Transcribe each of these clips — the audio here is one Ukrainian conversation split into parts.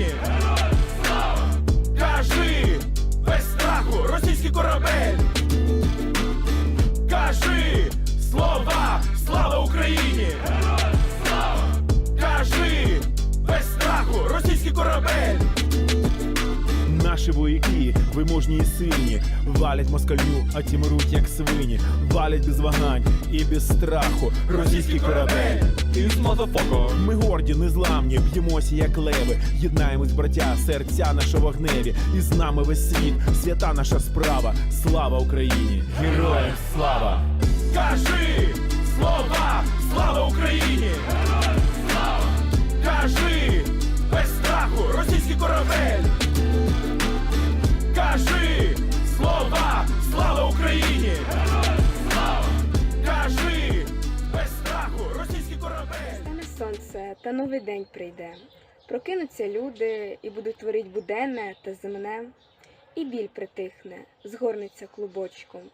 you. Наші вояки, виможні і сильні, валять москалю, а ті мруть, як свині, валять без вагань і без страху. Російський корабель. Із motherfucker Ми горді, незламні, б'ємося, як леви. Єднаємось, браття, серця наші вогневі. І з нами весь світ, свята наша справа. Слава Україні! Героям слава! Кажи слова! Сонце, та новий день прийде. Прокинуться люди і будуть творить буденне та земне, і біль притихне, згорнеться клубочком,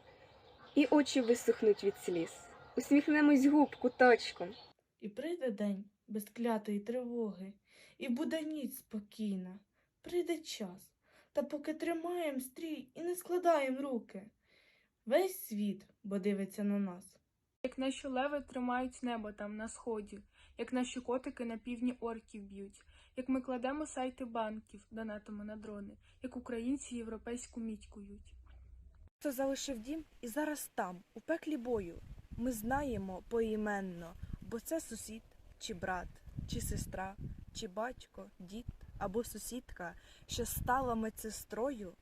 і очі висохнуть від сліз. Усміхнемось губ куточком. І прийде день без клятої тривоги, і буде ніч спокійна. Прийде час, та поки тримаєм стрій і не складаєм руки. Весь світ, бо дивиться на нас. Як наші леви тримають небо там на сході, як наші котики на півдні орків б'ють, як ми кладемо сайти банків, донатимо на дрони, як українці європейську мідь кують. Хто залишив дім і зараз там, у пеклі бою. Ми знаємо поіменно, бо це сусід, чи брат, чи сестра, чи батько, дід або сусідка, що стала медсестрою.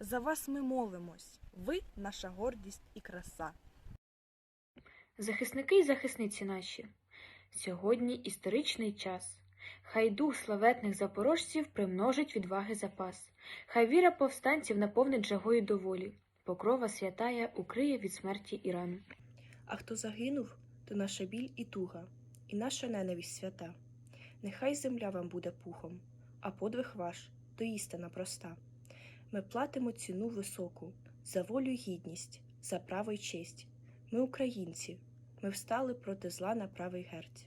За вас ми молимось, ви наша гордість і краса. Захисники й захисниці наші, сьогодні історичний час. Хай дух славетних запорожців примножить відваги запас, хай віра повстанців наповнить жагою доволі, покрова святая укриє від смерті Іран. А хто загинув, то наша біль і туга, і наша ненависть свята. Нехай земля вам буде пухом, а подвиг ваш то істина проста. Ми платимо ціну високу за волю гідність, за право й честь. Ми українці, ми встали проти зла на правий герць.